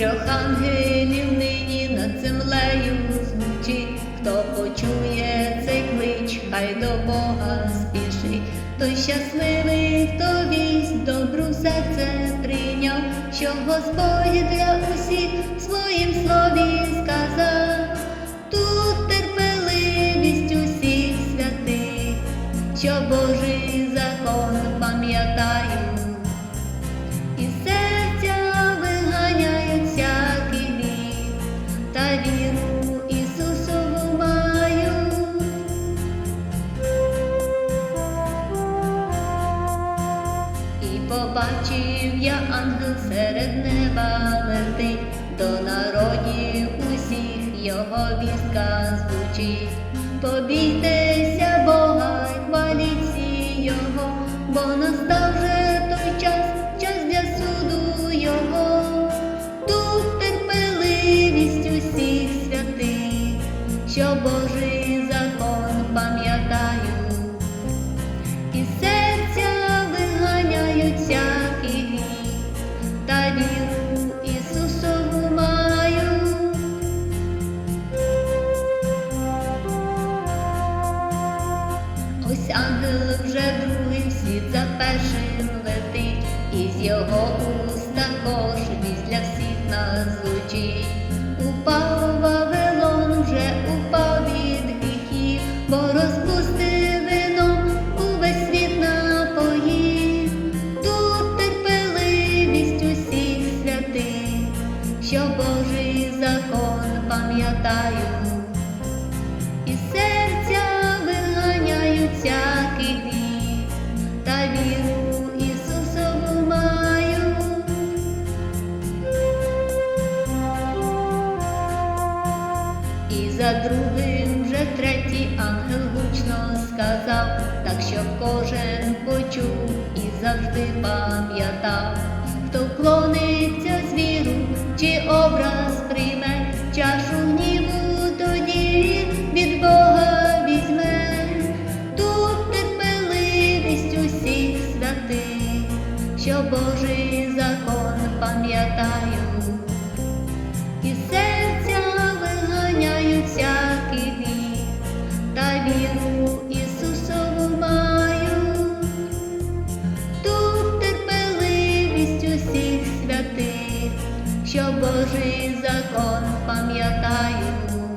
трьох ангелів нині над землею звучить, хто почує цей клич, хай до Бога спішить, той щасливий, хто вість добру серце прийняв, що Господь для усіх в своїм слові сказав, тут терпеливість усіх святих, що Божий закон пам'ятають. І побачив я ангел серед неба летить, до народів усіх його вістка звучить. Побійтеся Бога, хваліть всі його, бо настав Ось ангел вже другий І за другим вже третій ангел гучно сказав, так щоб кожен почув і завжди пам'ятав, хто вклониться звіру, чи образ прийме, чашу гніву тоді від Бога візьме, тут терпеливість усіх святих, що Божий закон пам'ятають. закон пам'ятаю.